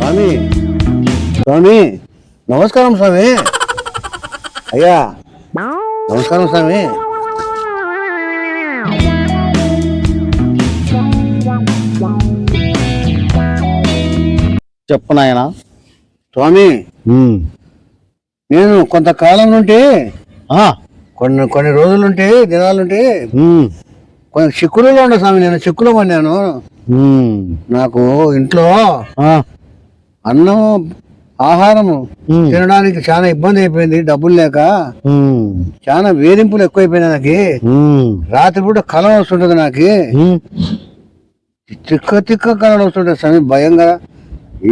స్వామి. స్వామి నమస్కారం స్వామి. అయ్యా నమస్కారం స్వామి. చెప్పు నాయన. స్వామి నేను కొంతకాలం నుండి కొన్ని కొన్ని రోజులుంటే దినాలుంటే కొన్ని చిక్కులలో ఉండే స్వామి నేను చిక్కులో పడినాను నాకు ఇంట్లో అన్నం ఆహారము తినడానికి చాలా ఇబ్బంది అయిపోయింది డబ్బులు లేక. చాలా వేధింపులు ఎక్కువైపోయినాయి నాకు. రాత్రిపూట కళ వస్తుంటది నాకు. తిక్క తిక్క కళలు వస్తుంటది స్వామి భయంగా.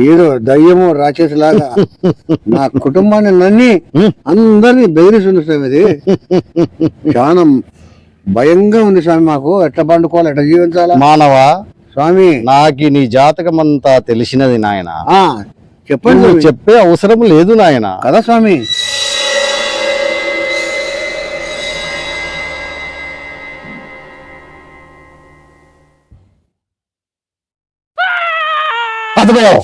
ఏదో దయ్యము రాక్షసులాగా. నా కుటుంబాన్ని నన్ని అందరినీ బెదిరిస్తుంది స్వామి ఇది చాలా భయంగా ఉంది స్వామి మాకు. ఎట్లా పండుకోవాలి ఎట్లా జీవించాలా? మానవ? స్వామి. నాకు నీ జాతకం అంతా తెలిసినది నాయన. ఆ చెప్పండి. చెప్పే అవసరం లేదు నాయన. కదా స్వామి. అదిగో.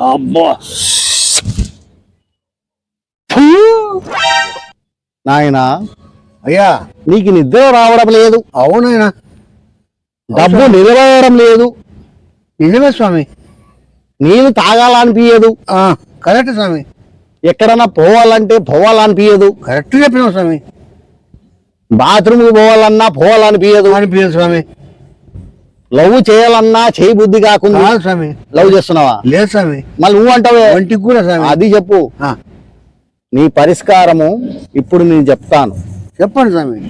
అబ్బా. నాయన అయ్యా. నీకు నిద్ర రావడం లేదు. అవునాయన డబ్బు నిలవడం లేదు. నిజమే స్వామి. నీళ్ళు తాగాలనిపించదు కరెక్ట్ స్వామి. ఎక్కడన్నా పోవాలంటే పోవాలనిపించదు కరెక్ట్ చెప్పినావు స్వామి. బాత్రూమ్ పోవాలన్నా పోవాలనిపించదు అనిపించదు స్వామి. లవ్ చేయాలన్నా చేయి బుద్ధి కాకుండా స్వామి. లవ్ చేస్తున్నావా? లేదు స్వామి. మళ్ళీ నువ్వు అంటావే. ఒంటికి కూడా స్వామి. అది చెప్పు. నీ పరిష్కారము ఇప్పుడు నేను చెప్తాను. చెప్పండి స్వామి.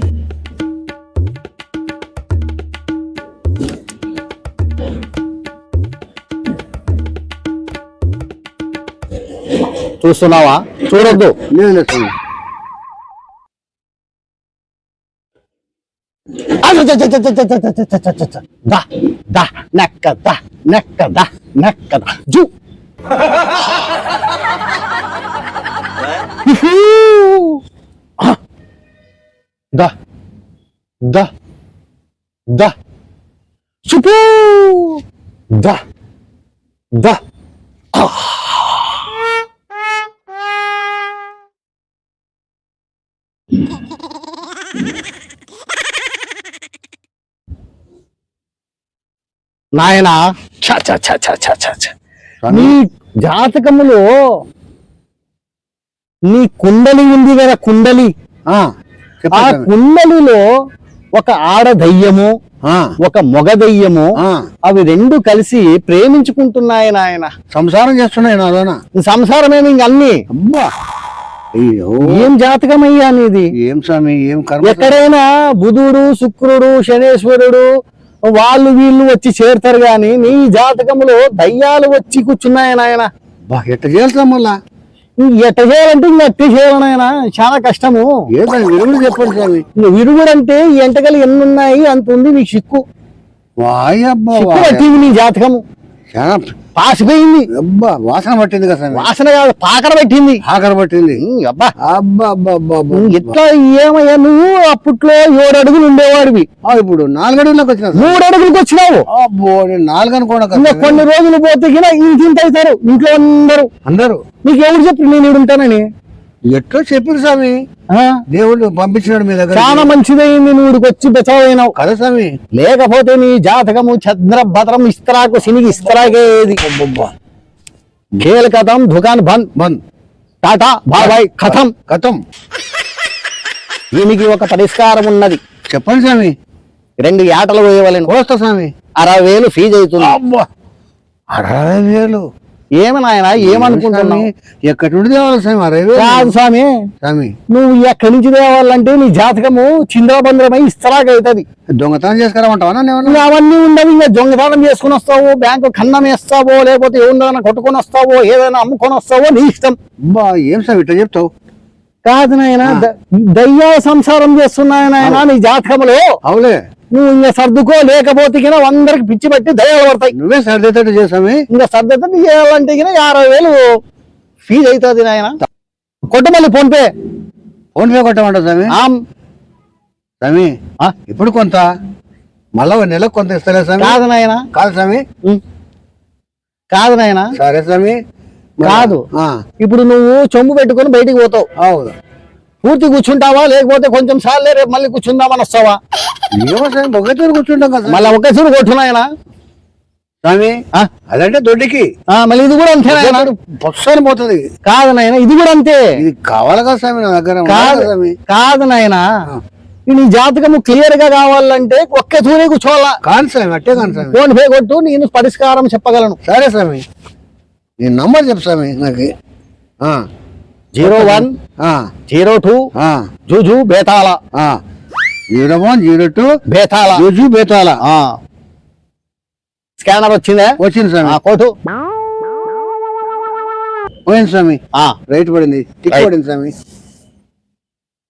చూస్తున్నావా? చూడొద్దు. లేదు లేదు స్వామి దా జు ఆ. దా. దా. దా. సుపు దా. దా. నాయనా. ఛ, ఛ, ఛ, ఛ, ఛ, ఛ. నీ జాతకములో నీ కుండలి ఉంది కదా కుండలి? ఆ. కుండలిలో ఒక ఆడ దయ్యము ఆ, ఒక మొగ దయ్యము ఆ, అవి రెండు కలిసి ప్రేమించుకుంటున్నాయి నాయన. సంసారం చేస్తున్నాయి నాలోన సంసారమేమి ఇంక అన్ని? అబ్బా అయ్యో! ఏం జాతకమయ్యా నీది? ఏం స్వామి ఏం. ఎక్కడైనా బుధుడు శుక్రుడు శనేశ్వరుడు వాళ్ళు వీళ్ళు వచ్చి చేరుతారు గాని నీ జాతకములో దయ్యాలు వచ్చి కూర్చున్నాయి నాయన. బా ఎట్ట చేస్తాం మళ్ళా? ఎట్ట చేయాలంటే ఇంక అట్టే చేయాలి నాయన. చాలా కష్టము. విరుగుడు చెప్పండి స్వామి. విరుగుడు అంటే ఈ ఎంటకలు ఎన్ని ఉన్నాయి అంత ఉంది నీకు సిక్కు వాయబ్బా. సిక్కు వాయ. పట్టింది నీ జాతకము. చాలా పాసిపోయింది. అబ్బా వాసన పట్టింది కదా వాసన కాదు పాకర పెట్టింది. ఆఖరి పట్టింది. అబ్బా. అబ్బా అబ్బా అబ్బా ఎట్లా ఏమయ్యా నువ్వు? అప్పట్లో ఏడు అడుగులు ఉండేవాడివి. ఇప్పుడు నాలుగు అడుగులకు వచ్చిన. మూడు అడుగులకు వచ్చినావు. అబ్బో నేను నాలుగు అనుకోండి. కొన్ని రోజులు పోతే ఇంత ఇంత అవుతారు. ఇంట్లో అందరూ. అందరూ. నీకు ఎవరు చెప్పి నేను ఉంటానని ఎట్లా చెప్పారు స్వామి? దేవుడు పంపించినాడు మీ దగ్గర చాలా మంచిదైంది నువ్వు వచ్చి బచావైనావు కదా స్వామి. లేకపోతే నీ జాతకము చంద్ర భద్రం ఇస్తరాకు సినికి ఇస్తరాకేది కథం దుకాన్ బంద్. బంద్. టాటా బాబాయ్ కథం. కథం. దీనికి ఒక పరిష్కారం ఉన్నది. చెప్పండి స్వామి. రెండు ఏటలు వేయవలను కోస్తా స్వామి. అరవై వేలు ఫీజు అవుతుంది. అబ్బా. అరవై వేలు. ఏమి నాయన ఏమనుకుంటున్నావు? స్వామి, ఎక్కడి నుండి తేవాలి స్వామి? కాదు స్వామి. స్వామి. నువ్వు ఎక్కడి నుంచి తేవాలంటే నీ జాతకము చింద్రబంద్రమై ఇస్తరాగవుతుంది దొంగతనం చేసుకురామంటావా ఏమన్నా? అవన్నీ ఉండవు ఇంకా దొంగతనం చేసుకుని వస్తావు బ్యాంకు కన్నం వేస్తావో లేకపోతే ఏముందైనా కొట్టుకొని వస్తావో ఏదైనా అమ్ముకొని వస్తావో నీ ఇష్టం. అబ్బా ఏం స్వామి ఇట్లా చెప్తావు? కాదు నాయన ద- దయ్యాల సంసారం చేస్తున్నాయి నాయన నీ జాతకములో. అవులే. నువ్వు ఇంకా సర్దుకో లేకపోతే అందరికి పిచ్చి పట్టి దయ్యాలు పడతాయి. నువ్వే సర్దేటట్టు చేసామి ఇంకా సర్దత చేయాలంటే యాభై వేలు ఫీజు అవుతుంది నాయన. కొట్టమల్లి ఫోన్ పే. ఫోన్ పే కొట్టమంటావు స్వామి. స్వామి? ఇప్పుడు కొంత? మళ్ళా నెలకు కొంత ఇస్తలే స్వామి. కాదు నాయన. కాదు స్వామి. కాదు నాయన. సరే స్వామి. కాదు. ఇప్పుడు నువ్వు చొమ్ము పెట్టుకొని బయటికి పోతావు. అవును. పూర్తి కూర్చుంటావా? లేకపోతే కొంచెం సార్లే రేపు మళ్ళీ కూర్చుందామని వస్తావా? ఒకటి కూర్చుంటాం కదా మళ్ళీ ఒకేసారి కొట్టు నాయన స్వామి? అదంటే దొడ్డికి. మళ్ళీ ఇది కూడా అంతే బొత్సని పోతుంది. కాదు నాయన ఇది కూడా అంతే. ఇది కావాలి కదా స్వామి నా దగ్గర? కాదు కదా స్వామి? కాదు నాయన. నీ జాతకము క్లియర్గా కావాలంటే ఒకే తూనే కూర్చోవాలా? కాను స్వామి అట్టే కాను స్వామి. ఫోన్ పే కొట్టు నేను పరిష్కారం చెప్పగలను. సరే స్వామి. నీ నంబర్ చెప్పు స్వామి నాకు. ఆ, జీరో వన్ జీరో టూ జూజు బేతాళ. ఆ. Zero one zero two. Betala. జూజు బేతాల. స్కానర్ వచ్చిందే? వచ్చింది స్వామి. ఆ, కోటు. పోయింది స్వామి. రైట్ పడింది. టిక్. పడింది స్వామి.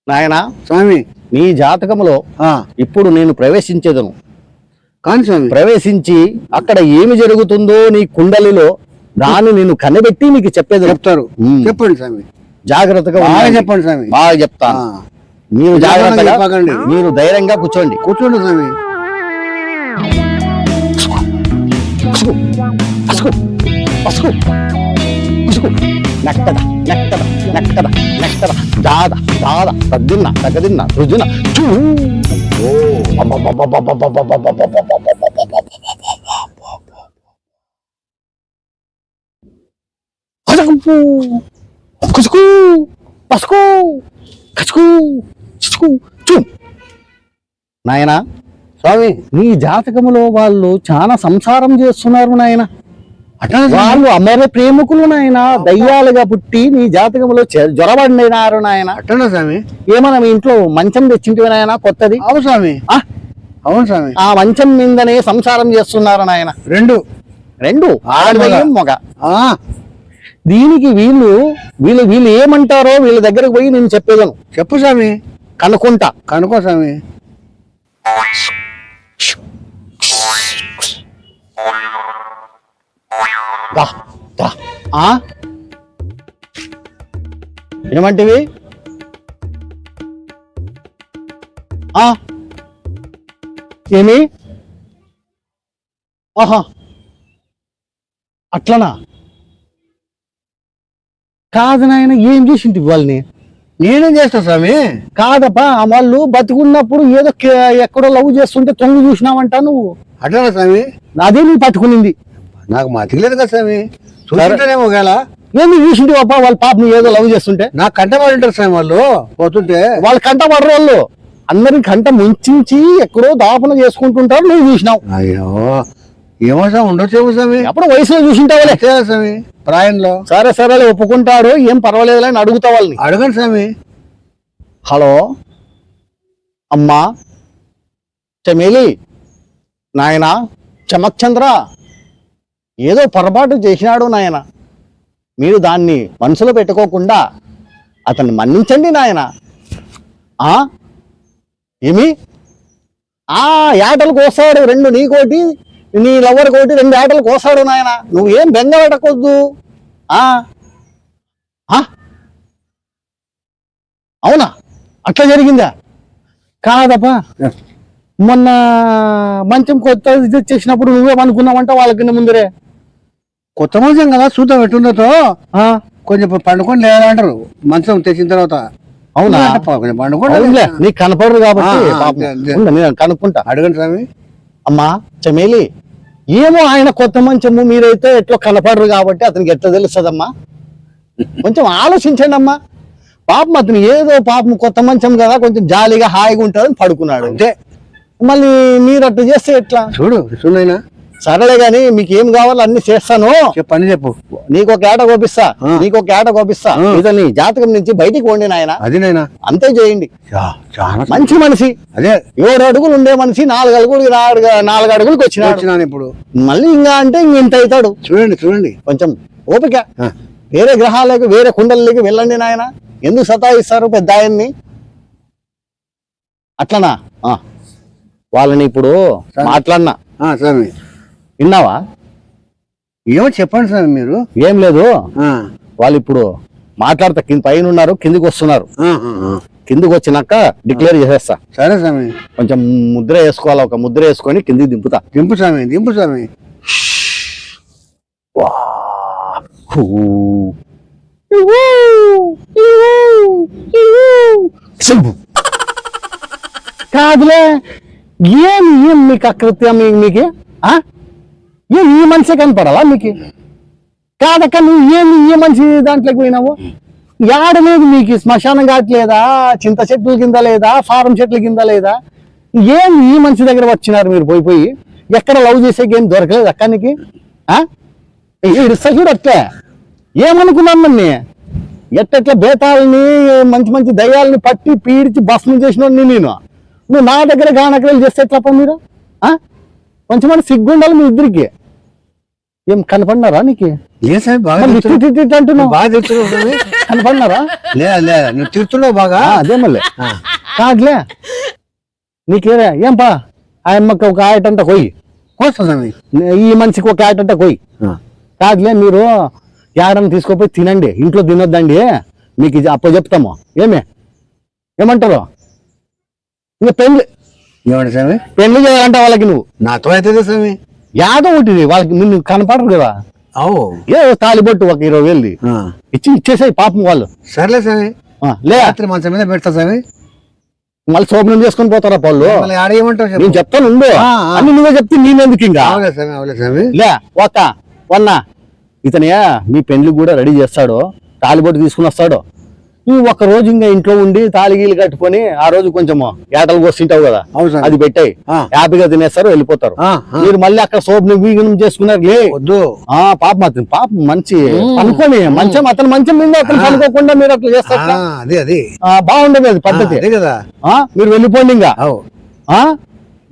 నాయన స్వామి. నీ జాతకములో ఆ, ఇప్పుడు నేను ప్రవేశించేదను. కాని స్వామి. ప్రవేశించి అక్కడ ఏమి జరుగుతుందో నీ కుండలిలో దాన్ని నేను కనిపెట్టి నీకు చెప్పేది చెప్తారు. చెప్పండి స్వామి. జాగ్రత్తగా బాగా. చెప్పండి స్వామి. బాగా చెప్తాను మీరు జాగ్రత్తగా. మీరు ధైర్యంగా కూర్చోండి. కూర్చోండి స్వామి. నెక్కద నెక్కద నెక్కద నెక్కద దాద దాద తద్దిన్న తగదిన్న రుజున చూ ఓ అసకు కుసుకు పసుకు కసుకు చిచుకు చూ నాయనా స్వామి. నీ జాతకములో వాళ్ళు చాలా సంసారం చేస్తున్నారు నాయన. అట్లా వాళ్ళు అమర ప్రేమికులు నాయన. దయ్యాలుగా పుట్టి నీ జాతకములో చె- జ్వరబడినారు నాయన. అట్టనా స్వామి. ఏమన్నా మీ ఇంట్లో మంచం తెచ్చింటివి నాయన కొత్తది? అవును స్వామి. ఆ, అవును స్వామి. ఆ మంచం మీదనే సంసారం చేస్తున్నారు నాయన. రెండు. రెండు? ఆడదయ్యం మొగ. ఆ, దీనికి వీళ్ళు వీళ్ళు వీళ్ళు ఏమంటారో వీళ్ళ దగ్గరకు పోయి నేను చెప్పేదను. చెప్పు స్వామి. కనుక్కుంటా. కనుకో స్వామి? ఏమంటివి? ఏమి? ఆహా. అట్లనా? కాదు నాయన ఏం చేసింటి వాళ్ళని? నేనేం చేస్తా స్వామి? కాదప్పా వాళ్ళు బతికున్నప్పుడు ఏదో ఎక్కడో లవ్ చేస్తుంటే తొంగి చూసినావంట నువ్వు. అట్లనా స్వామి? అదే నీ పట్టుకునింది. నాకు మతిలేదు కదా స్వామి. చూస్తుంటేనేమో ఒకవేళ. ఏంది చూసింటి అప్ప వాళ్ళ పాపని ఏదో లవ్ చేస్తుంటే? నాకు కంటపడి ఉంటారు స్వామి వాళ్ళు. పోతుంటే. వాళ్ళ కంట పడరు వాళ్ళు. అందరికి కంట ముంచించి ఎక్కడో దాపన చేసుకుంటుంటారు నువ్వు చూసినావు. అయ్యో. ఏమో స్వామి ఉండొచ్చేమో స్వామి. ఎప్పుడు వయసులో చూసింటావులే స్వామి ప్రాయంలో. సరే సరే ఒప్పుకుంటాడు ఏం పర్వాలేదు అని అడుగుతా వాళ్ళని. అడగండి స్వామి. హలో? అమ్మా? చమేలి? నాయన? చమక్చంద్ర? ఏదో పొరపాటు చేసినాడు నాయన. మీరు దాన్ని మనసులో పెట్టుకోకుండా అతన్ని మన్నించండి నాయన. ఆ? ఏమి? ఆ ఏటలు కోస్తాడు రెండు నీకోటి నీ లవ్వర్ కోటి రెండు ఏటలు కోస్తాడు నాయన. నువ్వేం బెంగ పెట్టకొద్దు ఆ? ఆ? అవునా? అట్లా జరిగిందా? కాదప్పా. మొన్న మంచం కొత్త ఇది చేసినప్పుడు నువ్వేమనుకున్నావంట వాళ్ళకి ముందరే. కొత్త మంచం కదా చూద్దాం ఎట్టుందో ఆ, కొంచెం పండుకొని లేదంటారు. మంచం తెచ్చిన తర్వాత. అవునా? కొంచెం పండుకోండి నీకు కనపడరు కాబట్టి నేను కనుక్కుంటా. అడగండి స్వామి. అమ్మా చమేలి ఏమో ఆయన కొత్త మంచము మీరైతే ఎట్లా కనపడరు కాబట్టి అతనికి ఎట్లా తెలుస్తుందమ్మా? కొంచెం ఆలోచించండి అమ్మా. పాపం అతను ఏదో పాపం కొత్త మంచం కదా కొంచెం జాలీగా హాయిగా ఉంటుందని పడుకున్నాడు. అంతే. మళ్ళీ మీరు అట్లా చేస్తే ఎట్లా? చూడు చూడైనా సరేలే గాని మీకు ఏం కావాలో అన్ని చేస్తాను. పని చెప్పు. నీకు ఒక ఏట కోపిస్తా. నీకు ఒక ఏట కోపిస్తా. ఆ. ఇదో నీ జాతకం నుంచి బయటికి పోండి నాయన. అది నైనా అంతే చేయండి. మంచి మనిషి. అదే. ఏడు అడుగులు ఉండే మనిషి నాలుగు అడుగులు నాలుగు నాలుగు అడుగులకు వచ్చినాడు. ఇప్పుడు. మళ్ళీ ఇంకా అంటే ఇంత అవుతాడు. చూడండి చూడండి. కొంచెం ఓపిక. వేరే గ్రహాలకు వేరే కుండలకి వెళ్ళండి నాయన. ఎందుకు సతాయిస్తారు పెద్ద ఆయన్ని? అట్లనా. వాళ్ళని ఇప్పుడు మాట్లాడినా? స్వామి విన్నావా? ఏమో చెప్పండి స్వామి మీరు. ఏం లేదు. ఆ, వాళ్ళు ఇప్పుడు మాట్లాడతా కింద పైన ఉన్నారు కిందికి వస్తున్నారు. కిందకి వచ్చినాక డిక్లేర్ చేసేస్తా. సరే స్వామి. కొంచెం ముద్ర వేసుకోవాలా ఒక ముద్ర వేసుకొని కిందికి దింపుతా. దింపు స్వామి దింపు స్వామి. కాదులే ఏం ఏం మీకు అకృత్యం మీకు? ఆ? ఏం ఈ మనిషి కనపడాలా మీకు కాదక్క నువ్వు ఏమి ఏ మనిషి దాంట్లోకి పోయినావు? ఏడలేదు మీకు శ్మశానం కావట్లేదా? చింత చెట్ల కింద లేదా? ఫారం చెట్ల కింద లేదా? ఏం ఈ మనిషి దగ్గర వచ్చినారు మీరు పోయి పోయి? ఎక్కడ లవ్ చేసేకి ఏం దొరకలేదు అక్కనికి ఇడుస్తా చూడట్లే ఏమనుకున్నాను నన్ను? ఎట్టెట్లా బేతాలని మంచి మంచి దయ్యాలని పట్టి పీడిచి భస్మం చేసిన నేను? నువ్వు నా దగ్గర గానకలు చేస్తే ఎట్లప్ప మీరు? కొంచెం సిగ్గుండాలి మీ ఇద్దరికి. ఏం కనపడినారా నీకు? ఏ స్వామి బాగా అంటున్నావు. బాగా తిడుతున్నావు కనపడినారా? లేదా లేదా నువ్వు తిడుతున్నావు బాగా? అదే మళ్ళీ. కాదులే. నీకేరా ఏం పా ఆ అమ్మకి ఒక ఆయటంట కొయ్యి. ఈ మనిషికి ఒక ఆయటంట కొయ్యి. కాదులే మీరు ఏడని తీసుకుపోయి తినండి. ఇంట్లో తినొద్దండి. మీకు ఇది అప్పు చెప్తాము. ఏమే? ఏమంటారు? ఇంకా పెళ్ళి ఏమండి స్వామి? పెళ్ళి చేయాలంట వాళ్ళకి నువ్వు. నాతో అవుతుంది స్వామి. యాదో ఒకటి వాళ్ళకి నిన్ను కనపడరు కదా. ఏ తాలిబొట్టు ఒక ఇరవై వేలు ఆ. ఇచ్చి ఇచ్చేసాయి పాపం వాళ్ళు. సర్లే స్వామి. ఆ, లే. రాత్రి మంచం మీద పెడతా స్వామి. మళ్ళీ శోభనం చేసుకొని పోతారా వాళ్ళు నేను చెప్తాను ఉండు. ఆ, ఆ. అని నువ్వే చెప్తే నేనెందుకు ఇంకా? స్వామి అవులే స్వామి. లే వక్క వన్నా. ఇతనే మీ పెళ్ళి కూడా రెడీ చేస్తాడు. తాలిబొట్టు తీసుకుని వస్తాడు. ఈ ఒక్క రోజు ఇంకా ఇంట్లో ఉండి తాలిగీలు కట్టుకొని ఆ రోజు కొంచెం ఏటలు కోసింటావు కదా. అది పెట్టాయి. హ్యాపీగా తినేస్తారు వెళ్ళిపోతారు. మీరు మళ్ళీ అక్కడ సోప్ వీగనం చేసుకున్నారు లే. వద్దు. ఆ పాప మాత్రం పాప మంచి అనుకోని మంచం అతను మంచం మీద అతను పనుకోకుండా మీరు అట్లా చేస్తారు. అదే అది. బాగుండదు అది పద్ధతి. కదా. ఆ, మీరు వెళ్ళిపోండి ఇంకా?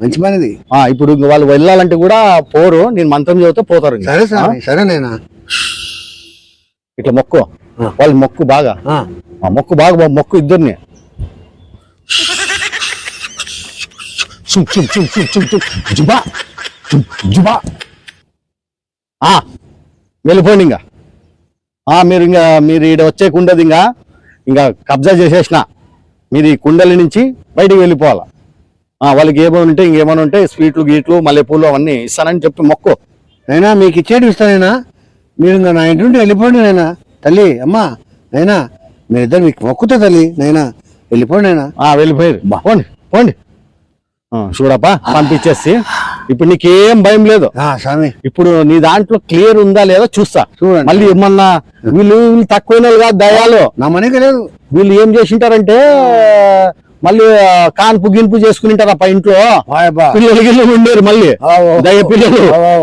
మంచి పనిది. ఇప్పుడు వాళ్ళు వెళ్ళాలంటే కూడా పోరు నేను మంత్రం చదివితే పోతారు. సరే సరే నేనా ఇట్లా మొక్కు. వాళ్ళు మొక్కు బాగా. ఆ, మొక్కు బాగా మొక్కు ఇద్దరిని. చుమ్ చుమ్ చుమ్ చుమ్ చుమ్ చుమ్. జుబా జుబా. ఆ, వెళ్ళిపోండి ఇంకా. ఆ, మీరు ఇంకా మీరు ఈడ వచ్చే కుండది ఇంకా ఇంకా కబ్జా చేసేసిన. మీరు ఈ కుండలి నుంచి బయటికి వెళ్ళిపోవాలి. ఆ, వాళ్ళకి ఏమైనా ఉంటే ఇంకేమైనా ఉంటే స్వీట్లు గీట్లు మల్లెపూలు అవన్నీ ఇస్తానని చెప్పి మొక్కు. నైనా మీకు ఇచ్చేటి ఇస్తానైనా? మీరు ఇంకా నా ఇంటి నుండి వెళ్ళిపోండి నైనా తల్లి అమ్మా నైనా మీరిద్దరు మీకు మొక్కుతా తల్లి నైనా వెళ్ళిపోండి నైనా. ఆ వెళ్ళిపోయారు. పోండి పోండి. చూడప్పా పంపించేసి. ఇప్పుడు నీకేం భయం లేదు. స్వామి. ఇప్పుడు నీ దాంట్లో క్లియర్ ఉందా లేదా చూస్తా. చూడండి. మళ్ళీ ఏమన్నా వీళ్ళు వీళ్ళు తక్కువైన వాళ్ళు కాదు దయాలు. నా మనకి లేదు. వీళ్ళు ఏం చేసింటారంటే మళ్ళీ కాన్పు గిన్పు చేసుకుని ఆ ఇంట్లో? పిల్లలు గిల్లలు ఉండేరు మళ్ళీ. దయ పిల్లలు.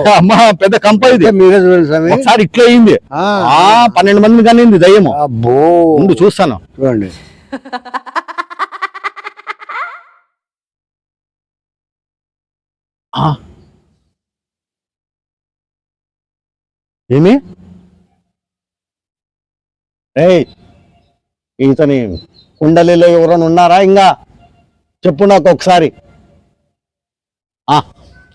అమ్మా పెద్ద కంప ఇది. మీరే చూడండి స్వామి. ఒకసారి ఇట్లా అయింది. ఆ, పన్నెండు మంది కానీ దయ్యము. అబ్బో. ముందు చూస్తాను. చూడండి. ఏమి? ఏయ్ ఇతని కుండలిలో ఎవరైనా ఉన్నారా? ఇంకా చెప్పు నాకు ఒకసారి.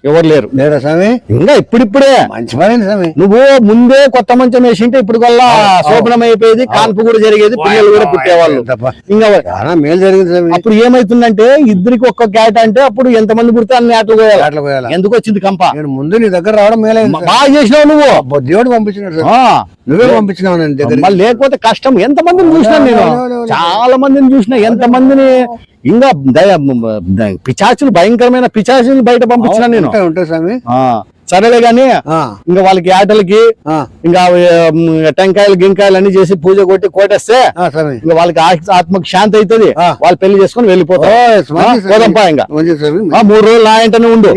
ఎవరు లేరు. లేరా స్వామి? ఇంకా ఇప్పుడిప్పుడే. మంచి పని స్వామి. నువ్వు ముందే కొత్త మంచం వేసింటే ఇప్పుడు వల్ల శోభనం అయిపోయేది కాన్పు కూడా జరిగేది పిల్లలు కూడా పుట్టేవాళ్ళు. ఇంకా మేలు జరిగింది స్వామి. అప్పుడు ఏమైతుందంటే ఇద్దరికి ఒక్క క్యాట్ అంటే అప్పుడు ఎంతమంది పుడితే అన్ని ఆటలు పోయాలి అట్లా పోయాలా ఎందుకు వచ్చింది కంప? నేను ముందు నీ దగ్గర రావడం మేలైంది మ- బాగా చేసినావు నువ్వు. దేవుడు పంపించినాడు నువ్వే పంపించినావు నేను దగ్గర లేకపోతే కష్టం. ఎంత మందిని చూసినా నేను. చాలా మందిని చూసినా. ఎంత మందిని ఇంకా పిచాచులు భయంకరమైన పిచాచులు బయట పంపించిన నేను. స్వామి. సరేలే గాని ఇంకా వాళ్ళకి ఆటలకి ఇంకా టెంకాయలు గింకాయలు అన్ని చేసి పూజ కొట్టి కోటేస్తే ఇంకా వాళ్ళకి ఆత్మకి శాంతి అవుతుంది. వాళ్ళు పెళ్ళి చేసుకొని వెళ్ళిపోతారు. ఇంకా మూడు రోజులు నా ఇంటనే ఉండు.